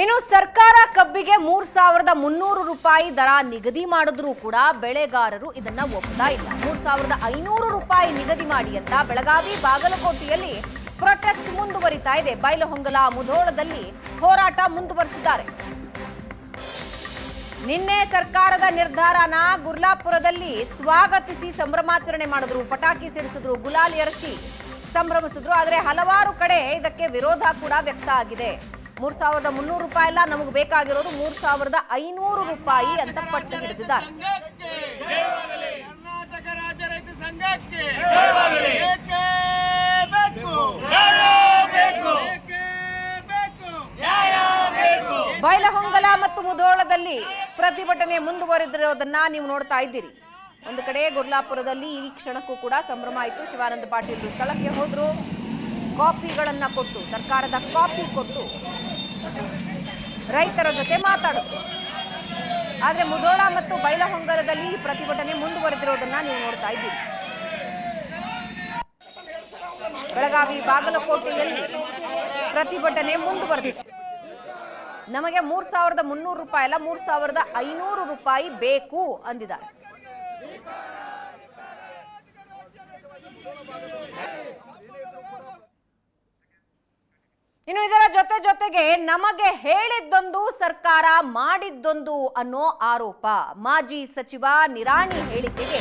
ಇನ್ನು ಸರ್ಕಾರ ಕಬ್ಬಿಗೆ ಮೂರ್ ಸಾವಿರದ ಮುನ್ನೂರು ರೂಪಾಯಿ ದರ ನಿಗದಿ ಮಾಡಿದ್ರೂ ಕೂಡ ಬೆಳೆಗಾರರು ಇದನ್ನ ಒಪ್ಪುತ್ತಾ ಇಲ್ಲ. ಮೂರ್ ಸಾವಿರದ ಐನೂರು ರೂಪಾಯಿ ನಿಗದಿ ಮಾಡಿ ಅಂತ ಬೆಳಗಾವಿ ಬಾಗಲಕೋಟೆಯಲ್ಲಿ ಪ್ರೊಟೆಸ್ಟ್ ಮುಂದುವರಿತಾ ಇದೆ. ಬೈಲಹೊಂಗಲ ಮುಧೋಳದಲ್ಲಿ ಹೋರಾಟ ಮುಂದುವರಿಸಿದ್ದಾರೆ. ನಿನ್ನೆ ಸರ್ಕಾರದ ನಿರ್ಧಾರನ ಗುರ್ಲಾಪುರದಲ್ಲಿ ಸ್ವಾಗತಿಸಿ ಸಂಭ್ರಮಾಚರಣೆ ಮಾಡಿದ್ರು. ಪಟಾಕಿ ಸಿಡಿಸಿದ್ರು, ಗುಲಾಲ್ ಎರಚಿ ಸಂಭ್ರಮಿಸಿದ್ರು. ಆದರೆ ಹಲವಾರು ಕಡೆ ಇದಕ್ಕೆ ವಿರೋಧ ಕೂಡ ವ್ಯಕ್ತ ಆಗಿದೆ. ಮೂರ್ ಸಾವಿರದ ಮುನ್ನೂರು ರೂಪಾಯಿ ಅಲ್ಲ ನಮಗೆ ಬೇಕಾಗಿರೋದು ಮೂರ್ ಸಾವಿರದ ಐನೂರು ರೂಪಾಯಿ ಅಂತ ಪಟ್ಟು ಹಿಡಿದಿದ್ದಾರೆ. ಕರ್ನಾಟಕ ರಾಜ್ಯ ರೈತ ಸಂಘಕ್ಕೆ ಬೇಕೇ? ಬೇಕು. ಬೇಕೇ? ಬೇಕು. ಬೈಲಹೊಂಗಲ ಮತ್ತು ಮುಧೋಳದಲ್ಲಿ ಪ್ರತಿಭಟನೆ ಮುಂದುವರೆದಿರೋದನ್ನ ನೀವು ನೋಡ್ತಾ ಇದ್ದೀರಿ. ಒಂದು ಕಡೆ ಗುರ್ಲಾಪುರದಲ್ಲಿ ಈ ಕ್ಷಣಕ್ಕೂ ಕೂಡ ಸಂಭ್ರಮ ಆಯಿತು. ಶಿವಾನಂದ ಪಾಟೀಲ್ ಸ್ಥಳಕ್ಕೆ ಹೋದ್ರು. ಕಾಪಿಗಳನ್ನ ಕೊಟ್ಟು ಸರ್ಕಾರದ ಕಾಪಿ ಕೊಟ್ಟು ರೈತರ ಜೊತೆ ಮಾತಾಡುತ್ತೆ ಆದರೆ ಮುಧೋಳ ಮತ್ತು ಬೈಲಹೊಂಗರದಲ್ಲಿ ಈ ಪ್ರತಿಭಟನೆ ಮುಂದುವರೆದಿರೋದನ್ನ ನೀವು ನೋಡ್ತಾ ಇದ್ದೀರಿ. ಬೆಳಗಾವಿ ಬಾಗಲಕೋಟೆಯಲ್ಲಿ ಪ್ರತಿಭಟನೆ ಮುಂದುವರೆದಿದೆ. ನಮಗೆ ಮೂರ್ ಸಾವಿರದ ಮುನ್ನೂರು ರೂಪಾಯಿ ಅಲ್ಲ, ಮೂರು ಸಾವಿರದ ಐನೂರು ರೂಪಾಯಿ ಬೇಕು ಅಂದಿದ್ದಾರೆ ಇನ್ನು ಇದರ ಜೊತೆ ಜೊತೆಗೆ ನಮಗೆ ಹೇಳಿದ್ದೊಂದು, ಸರ್ಕಾರ ಮಾಡಿದ್ದೊಂದು ಅನ್ನೋ ಆರೋಪ. ಮಾಜಿ ಸಚಿವ ನಿರಾಣಿ ಹೇಳಿಕೆಗೆ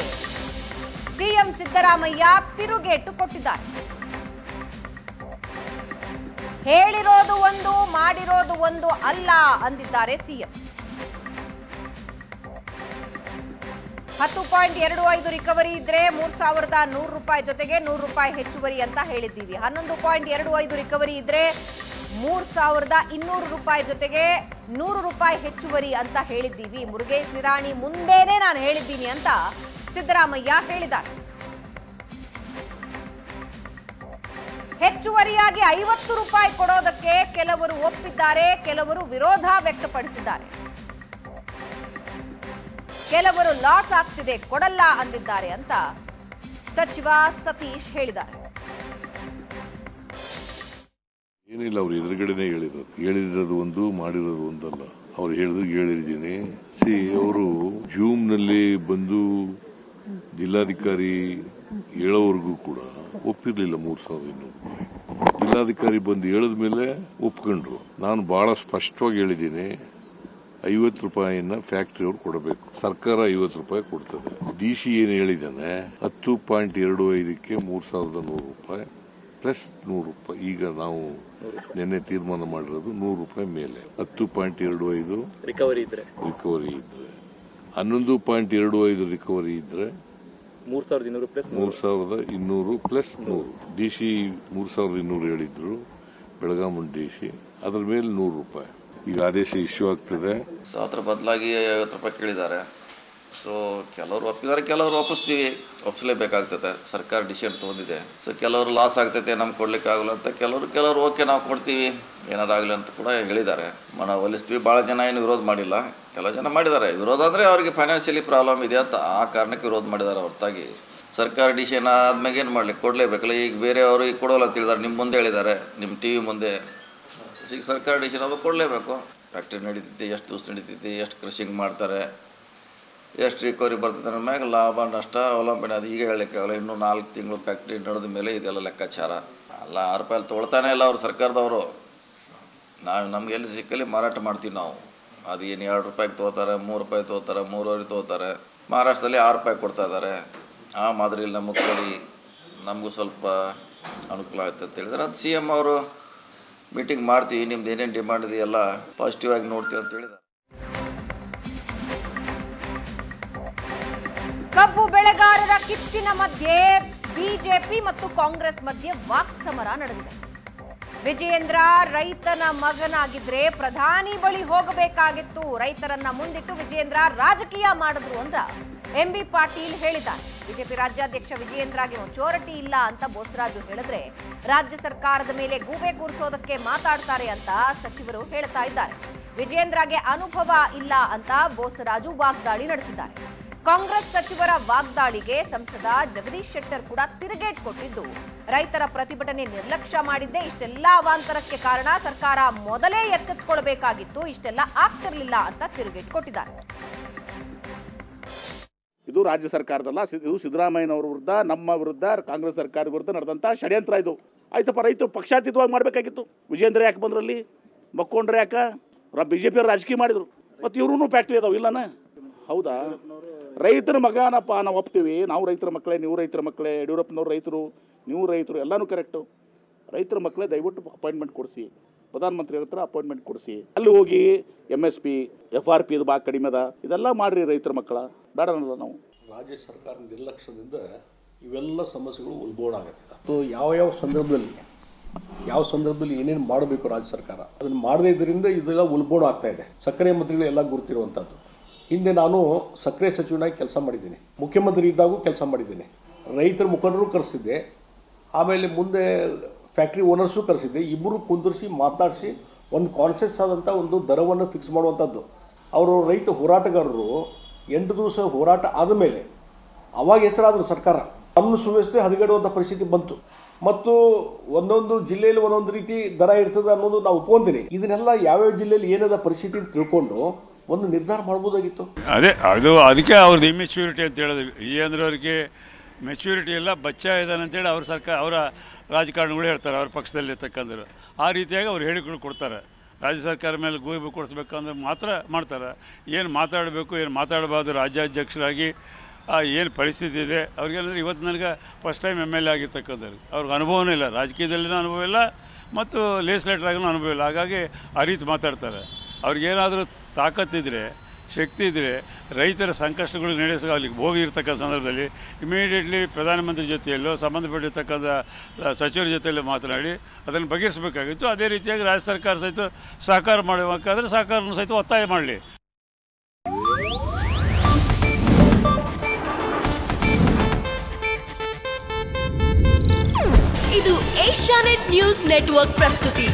ಸಿಎಂ ಸಿದ್ದರಾಮಯ್ಯ ತಿರುಗೇಟು ಕೊಟ್ಟಿದ್ದಾರೆ. ಹೇಳಿರೋದು ಒಂದು, ಮಾಡಿರೋದು ಒಂದು ಅಲ್ಲ ಅಂದಿದ್ದಾರೆ ಸಿಎಂ. ಹತ್ತು ಪಾಯಿಂಟ್ ಎರಡು ಐದು ರಿಕವರಿ ಇದ್ರೆ ಮೂರ್ ಸಾವಿರದ ನೂರು ರೂಪಾಯಿ ಜೊತೆಗೆ ನೂರು ರೂಪಾಯಿ ಹೆಚ್ಚುವರಿ ಅಂತ ಹೇಳಿದ್ದೀವಿ. ಹನ್ನೊಂದು ಪಾಯಿಂಟ್ ಎರಡು ಐದು ರಿಕವರಿ ಇದ್ರೆ ಮೂರ್ ಸಾವಿರದ ಇನ್ನೂರು ರೂಪಾಯಿ ಜೊತೆಗೆ ನೂರು ರೂಪಾಯಿ ಹೆಚ್ಚುವರಿ ಅಂತ ಹೇಳಿದ್ದೀವಿ. ಮುರುಗೇಶ್ ನಿರಾಣಿ ಮುಂದೇನೆ ನಾನು ಹೇಳಿದ್ದೀನಿ ಅಂತ ಸಿದ್ದರಾಮಯ್ಯ ಹೇಳಿದ್ದಾರೆ. ಹೆಚ್ಚುವರಿಯಾಗಿ ಐವತ್ತು ರೂಪಾಯಿ ಕೊಡೋದಕ್ಕೆ ಕೆಲವರು ಒಪ್ಪಿದ್ದಾರೆ, ಕೆಲವರು ವಿರೋಧ ವ್ಯಕ್ತಪಡಿಸಿದ್ದಾರೆ. ಕೆಲವರು ಲಾಸ್ ಆಗ್ತಿದೆ, ಕೊಡಲ್ಲ ಅಂದಿದ್ದಾರೆ ಅಂತ ಸಚಿವ ಸತೀಶ್ ಹೇಳಿದ್ದಾರೆ. ಏನಿಲ್ಲ, ಅವ್ರು ಎದುರುಗಡೆನೆ ಹೇಳಿರೋದು. ಹೇಳಿರೋದು ಒಂದು, ಮಾಡಿರೋದು ಒಂದಲ್ಲ. ಅವ್ರು ಹೇಳಿದ್ರು, ಹೇಳಿದ್ದೀನಿ. ಸಿ, ಅವರು ಜೂಮ್ನಲ್ಲಿ ಬಂದು ಜಿಲ್ಲಾಧಿಕಾರಿ ಹೇಳೋವರೆಗೂ ಕೂಡ ಒಪ್ಪಿರ್ಲಿಲ್ಲ ಮೂರ್ ಸಾವಿರದ ಇನ್ನೂರು ಜಿಲ್ಲಾಧಿಕಾರಿ ಬಂದು ಹೇಳಿದ ಮೇಲೆ ಒಪ್ಕೊಂಡ್ರು. ನಾನು ಬಹಳ ಸ್ಪಷ್ಟವಾಗಿ ಹೇಳಿದ್ದೀನಿ, ಐವತ್ತು ರೂಪಾಯಿನ ಫ್ಯಾಕ್ಟರಿ ಅವ್ರು ಕೊಡಬೇಕು. ಸರ್ಕಾರ ಐವತ್ತು ರೂಪಾಯಿ ಕೊಡ್ತದೆ. ಡಿ ಸಿ ಏನು ಹೇಳಿದ್ದಾನೆ, ಹತ್ತು ಪಾಯಿಂಟ್ ಎರಡು ಐದಕ್ಕೆ ಮೂರ್ ಸಾವಿರದ ನೂರು ರೂಪಾಯಿ, ಪ್ಲಸ್ ನೂರು ರೂಪಾಯಿ. ಈಗ ನಾವು ನಿನ್ನೆ ತೀರ್ಮಾನ ಮಾಡಿರೋದು ನೂರು ರೂಪಾಯಿ ಮೇಲೆ. ಹತ್ತು ಪಾಯಿಂಟ್ ಎರಡು ಐದು ರಿಕವರಿ ಇದ್ರೆ. ರಿಕವರಿ ಇದ್ರೆ. ಹನ್ನೊಂದು ಪಾಯಿಂಟ್ ಎರಡು ಐದು ರಿಕವರಿ ಇದ್ರೆ ಮೂರ್ ಸಾವಿರದ ಇನ್ನೂರು ಪ್ಲಸ್ ಮೂರ್. ಸಾವಿರದ ಇನ್ನೂರು ಪ್ಲಸ್ ನೂರು ಡಿ ಸಿ ಮೂರು ಸಾವಿರದ ಇನ್ನೂರು ಹೇಳಿದ್ರು ಬೆಳಗಾಮನ್ ಡಿ ಸಿ ಅದ್ರ ಮೇಲೆ ನೂರು ರೂಪಾಯಿ. ಈಗ ಆದೇಶ ಇಶ್ಯೂ ಆಗ್ತದೆ. ಸೊ ಅದ್ರ ಬದಲಾಗಿ ಐವತ್ತು ರೂಪಾಯಿ ಕೇಳಿದ್ದಾರೆ. ಸೊ ಕೆಲವರು ಒಪ್ಪಿದ್ದಾರೆ, ಕೆಲವರು ಒಪ್ಪಿಸ್ತೀವಿ. ಒಪ್ಪಿಸಲೇಬೇಕಾಗ್ತದೆ ಸರ್ಕಾರ ಡಿಸಿಷನ್ ತೊಗೊಂಡಿದೆ. ಸೊ ಕೆಲವರು ಲಾಸ್ ಆಗ್ತೈತೆ, ನಮ್ಗೆ ಕೊಡ್ಲಿಕ್ಕೆ ಆಗಲ್ಲ ಅಂತ ಕೆಲವರು ಕೆಲವರು ಓಕೆ ನಾವು ಕೊಡ್ತೀವಿ. ಏನಾರು ಆಗಲಿ ಅಂತ ಕೂಡ ಹೇಳಿದ್ದಾರೆ. ಮನ ಒಲಿಸ್ತೀವಿ. ಭಾಳ ಜನ ಏನು ವಿರೋಧ ಮಾಡಿಲ್ಲ. ಕೆಲವು ಜನ ಮಾಡಿದ್ದಾರೆ. ವಿರೋಧ ಅಂದರೆ ಅವರಿಗೆ ಫೈನಾನ್ಷಿಯಲಿ ಪ್ರಾಬ್ಲಮ್ ಇದೆ ಅಂತ ಆ ಕಾರಣಕ್ಕೆ ವಿರೋಧ ಮಾಡಿದ್ದಾರೆ ಹೊರತಾಗಿ. ಸರ್ಕಾರ ಡಿಸಿಷನ್ ಆದ್ಮೇಲೆ ಏನು ಮಾಡ್ಲಿಕ್ಕೆ ಕೊಡಲೇಬೇಕಲ್ಲ. ಈಗ ಬೇರೆಯವರು ಈಗ ಕೊಡೋಲ್ಲ ಅಂತ ಹೇಳಿದ್ದಾರೆ. ನಿಮ್ಮ ಮುಂದೆ ಹೇಳಿದ್ದಾರೆ. ನಿಮ್ಮ ಟಿ ವಿ ಮುಂದೆ. ಈಗ ಸರ್ಕಾರ ಡಿಸಿಷನ್ ಅವರು ಕೊಡಲೇಬೇಕು. ಫ್ಯಾಕ್ಟ್ರಿ ನಡೀತೈತಿ, ಎಷ್ಟು ದಿವಸ ನಡೀತೈತಿ, ಎಷ್ಟು ಕೃಷಿಂಗ್ ಮಾಡ್ತಾರೆ. ಎಷ್ಟು ರಿಕವರಿ ಬರ್ತದೆ ಅನ್ನೋ ಮ್ಯಾಗ ಲಾಭ, ನಷ್ಟ, ಅವಲಂಬನೆ ಅದು ಈಗ ಹೇಳಲಿಕ್ಕೆ ಆಗಲ್ಲ. ಇನ್ನೂ ನಾಲ್ಕು ತಿಂಗಳು ಫ್ಯಾಕ್ಟ್ರಿ ನಡೆದ ಮೇಲೆ ಇದೆಲ್ಲ ಲೆಕ್ಕಾಚಾರ. ಅಲ್ಲ ಆರು ರೂಪಾಯಿ ತೊಗೊಳ್ತಾನೆ ಇಲ್ಲ ಅವರು ಸರ್ಕಾರದವರು. ನಾವು ನಮ್ಗೆ ಎಲ್ಲಿ ಸಿಕ್ಕಲ್ಲಿ ಮಾರಾಟ ಮಾಡ್ತೀವಿ ನಾವು. ಅದು ಏನು ಎರಡು ರೂಪಾಯಿಗೆ ತೊಗೋತಾರೆ, ಮೂರು ರೂಪಾಯಿ ತೊಗೋತಾರೆ, ಮೂರುವರೆ ತೊಗೋತಾರೆ. ಮಹಾರಾಷ್ಟ್ರದಲ್ಲಿ ಆರು ರೂಪಾಯಿ ಕೊಡ್ತಾ ಇದ್ದಾರೆ. ಆ ಮಾದರಿಯಲ್ಲಿ ನಮಗೆ ಕೊಡಿ. ನಮಗೂ ಸ್ವಲ್ಪ ಅನುಕೂಲ ಆಗುತ್ತೆ ಅಂತ ಹೇಳಿದ್ರೆ ಅದು ಸಿ ಎಂ ಅವರು ಮೀಟಿಂಗ್ ಮಾಡ್ತೀವಿ, ನಿಮ್ದು ಏನೇನು ಡಿಮ್ಯಾಂಡ್ ಇದೆಯಲ್ಲ, ಪಾಸಿಟಿವ್ ಆಗಿ ನೋಡ್ತೀವಿ ಅಂತ ಹೇಳಿದ್ದಾರೆ. ಕಬ್ಬು ಬೆಳೆಗಾರರ ಕಿಚ್ಚಿನ ಮಧ್ಯೆ ಬಿಜೆಪಿ ಮತ್ತು ಕಾಂಗ್ರೆಸ್ ಮಧ್ಯೆ ವಾಕ್ಸಮರ ನಡೆದಿದೆ. ವಿಜಯೇಂದ್ರ ರೈತನ ಮಗನಾಗಿದ್ರೆ ಪ್ರಧಾನಿ ಬಳಿ ಹೋಗಬೇಕಾಗಿತ್ತು. ರೈತರನ್ನ ಮುಂದಿಟ್ಟು ವಿಜಯೇಂದ್ರ ರಾಜಕೀಯ ಮಾಡಿದ್ರು ಅಂತ ಎಂ ಬಿ ಪಾಟೀಲ್ ಹೇಳಿದ್ದಾರೆ. ಬಿಜೆಪಿ ರಾಜ್ಯಾಧ್ಯಕ್ಷ ವಿಜಯೇಂದ್ರಗೆ ಚೋರಟಿ ಇಲ್ಲ ಅಂತ ಬೋಸರಾಜು ಹೇಳಿದ್ರೆ ರಾಜ್ಯ ಸರ್ಕಾರದ ಮೇಲೆ ಗೂಬೆ ಕೂರಿಸೋದಕ್ಕೆ ಮಾತಾಡ್ತಾರೆ ಅಂತ ಸಚಿವರು ಹೇಳ್ತಾ ಇದ್ದಾರೆ. ವಿಜಯೇಂದ್ರಗೆ ಅನುಭವ ಇಲ್ಲ ಅಂತ ಬೋಸರಾಜು ವಾಗ್ದಾಳಿ ನಡೆಸಿದ್ದಾರೆ. ಕಾಂಗ್ರೆಸ್ ಸಚಿವರ ವಾಗ್ದಾಳಿಗೆ ಸಂಸದ ಜಗದೀಶ್ ಶೆಟ್ಟರ್ ಕೂಡ ತಿರುಗೇಟ್ ಕೊಟ್ಟಿದ್ದು. ರೈತರ ಪ್ರತಿಭಟನೆ ನಿರ್ಲಕ್ಷ್ಯ ಮಾಡಿದ್ದೇ ಇಷ್ಟೆಲ್ಲ ಅವಾಂತರಕ್ಕೆ ಕಾರಣ ಸರ್ಕಾರ ಮೊದಲೇ ಎಚ್ಚೆತ್ತುಕೊಳ್ಬೇಕಾಗಿತ್ತು ಇಷ್ಟೆಲ್ಲ ಆಗ್ತಿರ್ಲಿಲ್ಲ ಅಂತ ತಿರುಗೇಟ್ ಕೊಟ್ಟಿದ್ದಾರೆ. ಇದು ರಾಜ್ಯ ಸರ್ಕಾರದಲ್ಲ ಇದು ಸಿದ್ದರಾಮಯ್ಯನವ್ರ ವಿರುದ್ಧ, ನಮ್ಮ ವಿರುದ್ಧ, ಕಾಂಗ್ರೆಸ್ ಸರ್ಕಾರ ವಿರುದ್ಧ ನಡೆದಂಥ ಷಡ್ಯಂತ್ರ ಇದು. ಆಯ್ತಪ್ಪ, ರೈತರು ಪಕ್ಷಾತೀತವಾಗಿ ಮಾಡಬೇಕಾಗಿತ್ತು. ವಿಜೇಂದ್ರ ಯಾಕೆ ಬಂದ್ರಲ್ಲಿ? ಮಕ್ಕೊಂಡ್ರೆ ಯಾಕ? ಬಿ ಜೆ ಪಿಯವ್ರು ರಾಜಕೀಯ ಮಾಡಿದ್ರು. ಮತ್ತು ಇವ್ರೂ ಫ್ಯಾಕ್ಟ್ರಿ ಅದಾವ, ಇಲ್ಲನ? ಹೌದಾ? ರೈತರ ಮಗನಪ್ಪ ನಾವು ಒಪ್ತೀವಿ? ನಾವು ರೈತರ ಮಕ್ಕಳೇ ನೀವು ರೈತರ ಮಕ್ಕಳೇ ಯಡಿಯೂರಪ್ಪನವ್ರು ರೈತರು ನೀವು ರೈತರು ಎಲ್ಲನೂ ಕರೆಕ್ಟು ರೈತರ ಮಕ್ಕಳೇ ದಯವಿಟ್ಟು ಅಪಾಯಿಂಟ್ಮೆಂಟ್ ಕೊಡಿಸಿ. ಪ್ರಧಾನಮಂತ್ರಿ ಹತ್ರ ಅಪಾಯಿಂಟ್ಮೆಂಟ್ ಕೊಡಿಸಿ. ಅಲ್ಲಿ ಹೋಗಿ M S P F R P ಇದು ಭಾಳ ಕಡಿಮೆ ಅದ. ಇದೆಲ್ಲ ಮಾಡ್ರಿ ರೈತರ ಮಕ್ಕಳ. ಬೇಡ ನಾವು. ರಾಜ್ಯ ಸರ್ಕಾರ ನಿರ್ಲಕ್ಷ್ಯದಿಂದ ಇವೆಲ್ಲ ಸಮಸ್ಯೆಗಳು ಉಲ್ಬೋಣಾಗುತ್ತೆ ಸೊ ಯಾವ ಯಾವ ಸಂದರ್ಭದಲ್ಲಿ ಯಾವ ಸಂದರ್ಭದಲ್ಲಿ ಏನೇನು ಮಾಡಬೇಕು ರಾಜ್ಯ ಸರ್ಕಾರ? ಅದನ್ನು ಮಾಡದೇ ಇದರಿಂದ ಇದೆಲ್ಲ ಉಲ್ಬೋಣ ಆಗ್ತಾ ಇದೆ. ಸಕ್ಕರೆ ಮಂತ್ರಿಗಳು ಎಲ್ಲ ಗುರುತಿರುವಂಥದ್ದು ಹಿಂದೆ ನಾನು ಸಕ್ಕರೆ ಸಚಿವನಾಗಿ ಕೆಲಸ ಮಾಡಿದ್ದೀನಿ. ಮುಖ್ಯಮಂತ್ರಿ ಇದ್ದಾಗೂ ಕೆಲಸ ಮಾಡಿದ್ದೀನಿ. ರೈತರ ಮುಖಂಡರು ಕರೆಸಿದ್ದೆ. ಆಮೇಲೆ ಮುಂದೆ ಫ್ಯಾಕ್ಟ್ರಿ ಓನರ್ಸು ಕರೆಸಿದ್ದೆ. ಇಬ್ಬರು ಕುಂದಿರಿಸಿ, ಮಾತಾಡಿಸಿ, ಒಂದು ಕಾನ್ಸೆಸ್ ಆದಂಥ ಒಂದು ದರವನ್ನು ಫಿಕ್ಸ್ ಮಾಡುವಂಥದ್ದು ಅವರು ರೈತ ಹೋರಾಟಗಾರರು, ಎಂಟು ದಿವಸ ಹೋರಾಟ ಆದಮೇಲೆ, ಅವಾಗ ಹೆಸರಾದರು ಸರ್ಕಾರ. ತಮ್ಮ ಸುವ್ಯವಸ್ಥೆ ಹದಗೆಡುವಂಥ ಪರಿಸ್ಥಿತಿ ಬಂತು. ಮತ್ತು ಒಂದೊಂದು ಜಿಲ್ಲೆಯಲ್ಲಿ ಒಂದೊಂದು ರೀತಿ ದರ ಇರ್ತದೆ ಅನ್ನೋದು ನಾವು ಒಪ್ಕೊಂತೀನಿ. ಇದನ್ನೆಲ್ಲ ಯಾವ್ಯಾವ ಜಿಲ್ಲೆಯಲ್ಲಿ ಏನದ ಪರಿಸ್ಥಿತಿ ತಿಳ್ಕೊಂಡು ಒಂದು ನಿರ್ಧಾರ ಮಾಡ್ಬೋದಾಗಿತ್ತು? ಅದೇ, ಅದು ಅದಕ್ಕೆ ಅವ್ರದ್ದು ಇಮ್ಮೆಚ್ಯೂರಿಟಿ ಅಂತ ಹೇಳೋದು. ಅಂದ್ರೆ ಅವ್ರಿಗೆ ಮೆಚ್ಯೂರಿಟಿ ಇಲ್ಲ, ಬಚ್ಚ ಇದ್ದಾನೆ ಅಂತೇಳಿ ಅವ್ರ ಸರ್ಕಾರ, ಅವರ ರಾಜಕಾರಣಿಗಳು ಹೇಳ್ತಾರೆ, ಅವ್ರ ಪಕ್ಷದಲ್ಲಿ ಇರ್ತಕ್ಕಂಥರು ಆ ರೀತಿಯಾಗಿ ಅವ್ರು ಹೇಳಿಕೊಂಡು ಕೊಡ್ತಾರೆ. ರಾಜ್ಯ ಸರ್ಕಾರ ಮೇಲೆ ಗೂಬಿ ಕೊಡಿಸ್ಬೇಕಂದ್ರೆ ಮಾತ್ರ ಮಾಡ್ತಾರೆ. ಏನು ಮಾತಾಡಬೇಕು, ಏನು ಮಾತಾಡಬಾರ್ದು, ರಾಜ್ಯಾಧ್ಯಕ್ಷರಾಗಿ ಏನು ಪರಿಸ್ಥಿತಿ ಇದೆ? ಅವ್ರಿಗೇನಂದ್ರೆ ಇವತ್ತು ನನಗೆ first time M L A ಆಗಿರ್ತಕ್ಕಂಥವ್ರು. ಅವ್ರಿಗೆ ಅನುಭವನೂ ಇಲ್ಲ. ರಾಜಕೀಯದಲ್ಲಿನೂ ಅನುಭವ ಇಲ್ಲ, ಮತ್ತು ಲೇಸ್ಲೇಟ್ರಾಗೂ ಅನುಭವ ಇಲ್ಲ. ಹಾಗಾಗಿ ಆ ರೀತಿ ಮಾತಾಡ್ತಾರೆ. ಅವ್ರಿಗೇನಾದರೂ ತಾಕತ್ತಿದ್ದರೆ ಶಕ್ತಿ ಇದ್ದರೆ ರೈತರ ಸಂಕಷ್ಟಗಳು ನಡೆಸೋ ಅಲ್ಲಿಗೆ ಹೋಗಿರ್ತಕ್ಕಂಥ ಸಂದರ್ಭದಲ್ಲಿ ಇಮಿಡಿಯೇಟ್ಲಿ ಪ್ರಧಾನಮಂತ್ರಿ ಜೊತೆಯಲ್ಲೋ, ಸಂಬಂಧಪಟ್ಟಿರ್ತಕ್ಕಂಥ ಸಚಿವರ ಜೊತೆಯಲ್ಲೋ ಮಾತನಾಡಿ ಅದನ್ನು ಬಗೆಹರಿಸಬೇಕಾಗಿತ್ತು. ಅದೇ ರೀತಿಯಾಗಿ ರಾಜ್ಯ ಸರ್ಕಾರ ಸಹಿತ ಸಹಕಾರ ಮಾಡಬೇಕಾದ್ರೆ ಸಹಕಾರನೂ ಸಹಿತ ಒತ್ತಾಯ ಮಾಡಲಿ. ಇದು ಏಷ್ಯಾನೆಟ್ ನ್ಯೂಸ್ ನೆಟ್ವರ್ಕ್ ಪ್ರಸ್ತುತಿ.